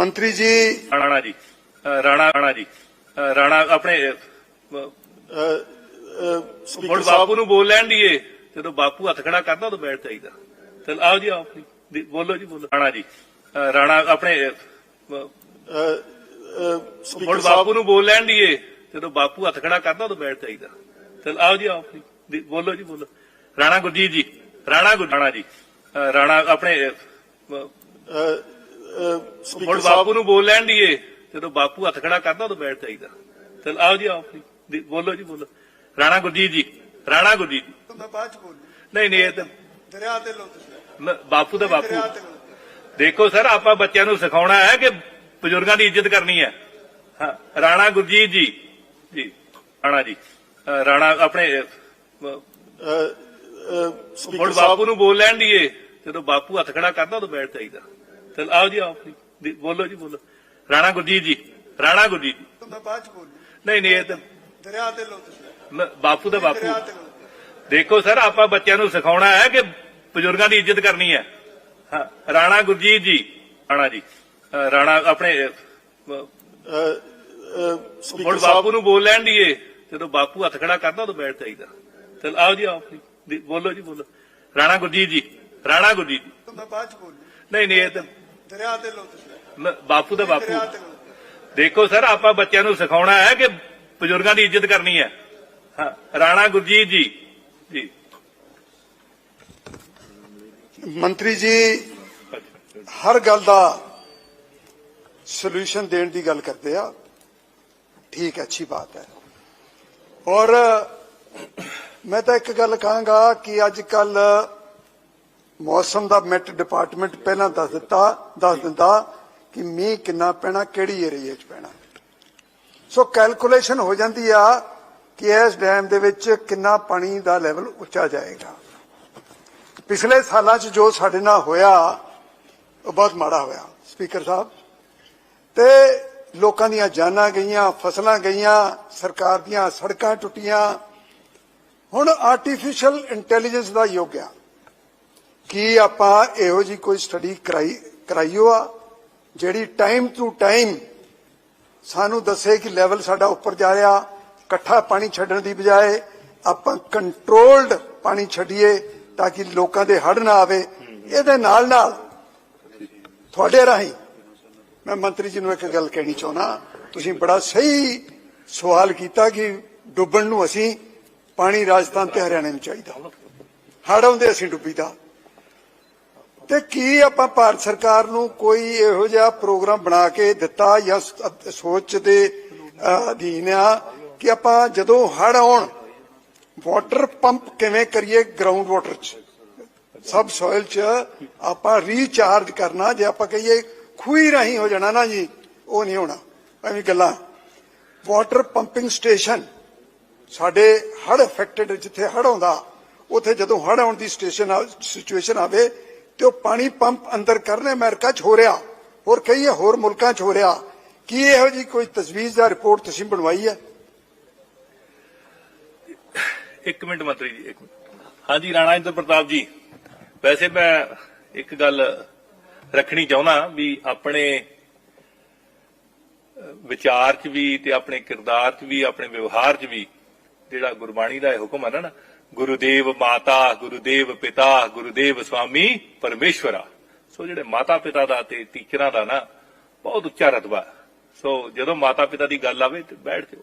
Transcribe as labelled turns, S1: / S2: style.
S1: ਮੰਤਰੀ ਜੀ
S2: ਰਾਣਾ ਜੀ ਰਾਣਾ ਰਾਣਾ ਜੀ ਰਾਣਾ ਆਪਣੇ
S1: ਸਪੀਕਰ
S2: ਬਾਪੂ ਨੂੰ ਬੋਲ ਲੈਣ ਦੀਏ ਜਦੋਂ ਬਾਪੂ ਹੱਥ ਖੜਾ ਕਰਦਾ ਉਦੋਂ ਬੈਠ ਜਾਈਦਾ। ਚਲ ਆਓ ਜੀ ਆਓ ਬੋਲੋ ਜੀ ਬੋਲੋ। ਰਾਣਾ ਜੀ ਰਾਣਾ ਆਪਣੇ
S1: ਸਪੀਕਰ
S2: ਬਾਪੂ ਨੂੰ ਬੋਲ ਲੈਣ ਦੀਏ ਜਦੋਂ ਬਾਪੂ ਹੱਥ ਖੜਾ ਕਰਦਾ ਉਦੋਂ ਬੈਠ ਜਾਈਦਾ। ਚਲ ਆਓ ਜੀ ਆਓ ਬੋਲੋ ਜੀ ਬੋਲੋ। ਰਾਣਾ ਗੁਰਜੀਤ ਜੀ ਰਾਣਾ ਗੁਰ ਰਾਣਾ ਜੀ ਰਾਣਾ ਆਪਣੇ
S1: ਸਪੀਕਰ
S2: ਹੁਣ
S1: ਸਾਹਿਬ
S2: ਬਾਪੂ ਨੂੰ ਬੋਲ ਲੈਣ ਦੀਏ। ਜਦੋਂ ਬਾਪੂ ਹੱਥ ਖੜਾ ਕਰਦਾ ਉਦੋਂ ਬੈਠ ਜਾਈਦਾ। ਚਲ ਆਓ ਜੀ ਆਓ ਜੀ, ਬੋਲੋ ਜੀ ਬੋਲੋ। ਰਾਣਾ ਗੁਰਜੀਤ ਜੀ। ਰਾਣਾ ਗੁਰਜੀਤ ਜੀ।
S3: ਮੈਂ ਬਾਅਦ ਚ ਬੋਲੂ।
S2: ਨਹੀਂ ਨਹੀਂ ਇਹ ਤਾਂ
S3: ਦਰਿਆ ਤੇ ਲੋ ਤੁਸੀਂ
S2: ਮ- ਬਾਪੂ ਦਾ ਬਾਪੂ।
S3: ਤੇ
S2: ਦੇਖੋ ਸਰ ਆਪਾਂ ਬੱਚਿਆਂ ਨੂੰ ਸਿਖਾਉਣਾ ਹੈ ਕਿ ਬਜ਼ੁਰਗਾਂ ਦੀ ਇੱਜ਼ਤ ਕਰਨੀ ਹੈ। ਹਾਂ ਰਾਣਾ ਗੁਰਜੀਤ ਜੀ। ਜੀ ਰਾਣਾ ਜੀ। ਅ, ਰਾਣਾ ਆਪਣੇ ਅ,
S1: ਅ, ਅ, ਸਪੀਕਰ ਸਾਹਿਬ
S2: ਬਾਪੂ ਨੂੰ ਬੋਲ ਲੈਣ ਦੀਏ। ਜਦੋਂ ਬਾਪੂ ਹੱਥ ਖੜਾ ਕਰਦਾ ਉਦੋਂ ਬੈਠ ਜਾਈਦਾ। ਚਲ ਆਓ ਜੀ ਆਓ ਜੀ, ਬੋਲੋ ਜੀ ਬੋਲੋ। ਰਾਣਾ ਗੁਰਜੀਤ ਜੀ ਰਾਣਾ ਗੁਰਜੀਤ ਜੀ।
S3: ਮੈਂ ਬਾਅਦ ਚ ਬੋਲੂ।
S2: ਨਹੀਂ ਨਹੀਂ ਇਹ ਤਾਂ
S3: ਦਰਿਆ ਤੇ ਲੋ ਤੁਸੀਂ।
S2: ਬਾਪੂ ਦਾ ਬਾਪੂ। ਦੇਖੋ ਸਰ ਆਪਾਂ ਬੱਚਿਆਂ ਨੂੰ ਸਿਖਾਉਣਾ ਹੈ ਕਿ ਬਜ਼ੁਰਗਾਂ ਦੀ ਇੱਜ਼ਤ ਕਰਨੀ ਹੈ। ਹਾਂ ਰਾਣਾ ਗੁਰਜੀਤ ਜੀ। ਰਾਣਾ ਜੀ। ਰਾਣਾ ਆਪਣੇ ਹੁਣ ਬਾਪੂ ਨੂੰ ਬੋਲ ਲੈਣ ਦੀਏ ਜਦੋਂ ਬਾਪੂ ਹੱਥ ਖੜਾ ਕਰਦਾ ਉਦੋਂ ਬੈਠ ਜਾਈਦਾ। ਚਲ ਆਓ ਜੀ ਆਓ ਜੀ, ਬੋਲੋ ਜੀ ਬੋਲੋ। ਰਾਣਾ ਗੁਰਜੀਤ ਜੀ। ਰਾਣਾ ਗੁਰਜੀਤ ਜੀ।
S3: ਮੈਂ ਬਾਅਦ ਚ ਬੋਲੂ।
S2: ਨਹੀਂ ਨਹੀਂ ਇਹ ਤਾਂ
S3: ਦਰਿਆ ਤੇ ਲੋ ਤੁਸੀਂ
S2: ਮ- ਬਾਪੂ ਦਾ ਬਾਪੂ। ਦੇਖੋ ਸਰ ਆਪਾਂ ਬੱਚਿਆਂ ਨੂੰ ਸਿਖਾਉਣਾ ਹੈ ਕਿ ਬਜ਼ੁਰਗਾਂ ਦੀ ਇੱਜ਼ਤ ਕਰਨੀ ਹੈ। ਹਾਂ ਰਾਣਾ ਗੁਰਜੀਤ ਜੀ। ਜੀ।
S1: ਮੰਤਰੀ ਜੀ ਹਰ ਗੱਲ ਦਾ ਸੋਲੂਸ਼ਨ ਦੇਣ ਦੀ ਗੱਲ ਕਰਦੇ ਆ। ਠੀਕ ਹੈ ਅੱਛੀ ਬਾਤ ਹੈ। ਔਰ ਮੈਂ ਤਾਂ ਇੱਕ ਗੱਲ ਕਹਾਂਗਾ ਕਿ ਅੱਜ ਕੱਲ ਮੌਸਮ ਦਾ ਮੈਟ ਡਿਪਾਰਟਮੈਂਟ ਪਹਿਲਾਂ ਦੱਸ ਦਿੱਤਾ, ਦੱਸ ਦਿੰਦਾ ਕਿ ਮੀਂਹ ਕਿੰਨਾ ਪੈਣਾ, ਕਿਹੜੀ ਏਰੀਏ 'ਚ ਪੈਣਾ। ਸੋ ਕੈਲਕੂਲੇਸ਼ਨ ਹੋ ਜਾਂਦੀ ਆ ਕਿ ਇਸ ਡੈਮ ਦੇ ਵਿੱਚ ਕਿੰਨਾ ਪਾਣੀ ਦਾ ਲੈਵਲ ਉੱਚਾ ਜਾਏਗਾ। ਪਿਛਲੇ ਸਾਲਾਂ 'ਚ ਜੋ ਸਾਡੇ ਨਾਲ ਹੋਇਆ, ਉਹ ਬਹੁਤ ਮਾੜਾ ਹੋਇਆ ਸਪੀਕਰ ਸਾਹਿਬ। ਤੇ ਲੋਕਾਂ ਦੀਆਂ ਜਾਨਾਂ ਗਈਆਂ, ਫਸਲਾਂ ਗਈਆਂ, ਸਰਕਾਰ ਦੀਆਂ ਸੜਕਾਂ ਟੁੱਟੀਆਂ। ਹੁਣ ਆਰਟੀਫੀਸ਼ੀਅਲ ਇੰਟੈਲੀਜੈਂਸ ਦਾ ਯੁੱਗ ਆ। ਕੀ ਆਪਾਂ ਇਹੋ ਜੀ ਕੋਈ ਸਟੱਡੀ ਕਰਾਈ, ਕਰਾਈਓ ਆ, ਜਿਹੜੀ ਟਾਈਮ ਟੂ ਟਾਈਮ ਸਾਨੂੰ ਦੱਸੇ ਕਿ ਲੈਵਲ ਸਾਡਾ ਉੱਪਰ ਜਾ ਰਿਹਾ, ਇਕੱਠਾ ਪਾਣੀ ਛੱਡਣ ਦੀ ਬਜਾਏ ਆਪਾਂ ਕੰਟਰੋਲਡ ਪਾਣੀ ਛੱਡੀਏ ਤਾਂ ਕਿ ਲੋਕਾਂ ਦੇ ਹੜ ਨਾ ਆਵੇ। ਇਹਦੇ ਨਾਲ ਨਾਲ ਤੁਹਾਡੇ ਰਾਹੀਂ ਮੈਂ ਮੰਤਰੀ ਜੀ ਨੂੰ ਇੱਕ ਗੱਲ ਕਹਿਣੀ ਚਾਹੁੰਦਾ, ਤੁਸੀਂ ਬੜਾ ਸਹੀ ਸਵਾਲ ਕੀਤਾ ਕਿ ਡੁੱਬਣ ਨੂੰ ਅਸੀਂ ਪਾਣੀ ਰਾਜਸਥਾਨ ਤੇ ਹਰਿਆਣੇ ਨੂੰ ਚਾਹੀਦਾ। ਹੜ ਆਉਂਦੇ ਅਸੀਂ ਡੁੱਬੀਦਾ। ਤੇ ਕੀ ਆਪਾਂ ਭਾਰਤ ਸਰਕਾਰ ਨੂੰ ਕੋਈ ਇਹੋ ਜਿਹਾ ਪ੍ਰੋਗਰਾਮ ਬਣਾ ਕੇ ਦਿੱਤਾ ਜਾਂ ਸੋਚ ਦੇ ਅਧੀਨ ਆ ਕਿ ਆਪਾਂ ਜਦੋਂ ਹੜ ਆਉਣ, ਵਾਟਰ ਪੰਪ ਕਿਵੇਂ ਕਰੀਏ ਗਰਾਊਂਡ ਵਾਟਰ ਚ? ਸਬ ਸੋਇਲ ਚ ਆਪਾਂ ਰੀਚਾਰਜ ਕਰਨਾ, ਜੇ ਆਪਾਂ ਕਹੀਏ ਖੂਹੀ ਰਾਹੀਂ ਹੋ ਜਾਣਾ ਨਾ ਜੀ, ਉਹ ਨਹੀਂ ਹੋਣਾ। ਐਵੇਂ ਗੱਲਾਂ। ਵਾਟਰ ਪੰਪਿੰਗ ਸਟੇਸ਼ਨ, ਸਾਡੇ ਹੜ ਅਫੈਕਟਡ ਜਿੱਥੇ ਹੜ ਆਉਂਦਾ, ਉੱਥੇ ਜਦੋਂ ਹੜ ਆਉਣ ਦੀ ਸਟੇਸ਼ਨ ਸਿਚੁਏਸ਼ਨ ਆਵੇ ਤੇ ਉਹ ਪਾਣੀ ਪੰਪ ਅੰਦਰ ਕਰਨੇ ਅਮਰੀਕਾ 'ਚ ਹੋ ਰਿਹਾ। ਹੋਰ ਕਈ ਹੋਰ ਮੁਲਕਾਂ 'ਚ ਹੋ ਰਿਹਾ। ਕੀ ਇਹੋ ਜੀ ਕੋਈ ਤਜਵੀਜ਼ ਜਾਂ ਰਿਪੋਰਟ ਤੁਸੀਂ ਬਣਵਾਈ ਹੈ?
S2: ਇੱਕ ਮਿੰਟ ਮੰਤਰੀ ਜੀ, ਇੱਕ ਮਿੰਟ। ਹਾਂਜੀ, ਰਾਣਾ ਇੰਦਰ ਪ੍ਰਤਾਪ ਜੀ, ਵੈਸੇ ਮੈਂ ਇੱਕ ਗੱਲ ਰੱਖਣੀ ਚਾਹੁੰਦਾ ਵੀ ਆਪਣੇ ਵਿਚਾਰ 'ਚ ਵੀ ਤੇ ਆਪਣੇ ਕਿਰਦਾਰ 'ਚ ਵੀ, ਆਪਣੇ ਵਿਵਹਾਰ 'ਚ ਵੀ ਜਿਹੜਾ ਗੁਰਬਾਣੀ ਦਾ ਇਹ ਹੁਕਮ ਹੈ ਨਾ ਗੁਰੂਦੇਵ ਮਾਤਾ, ਗੁਰੂਦੇਵ ਪਿਤਾ, ਗੁਰੂਦੇਵ ਸਵਾਮੀ, ਪਰਮੇਸ਼ਵਰਾ। ਸੋ ਜਿਹੜੇ ਮਾਤਾ ਪਿਤਾ ਦਾ ਤੇ ਟੀਚਰਾਂ ਦਾ ਨਾ, ਬਹੁਤ ਉੱਚਾ ਰਤਬਾ। ਸੋ ਜਦੋਂ ਮਾਤਾ ਪਿਤਾ ਦੀ ਗੱਲ ਆਵੇ ਤੇ ਬੈਠ ਜਾਓ।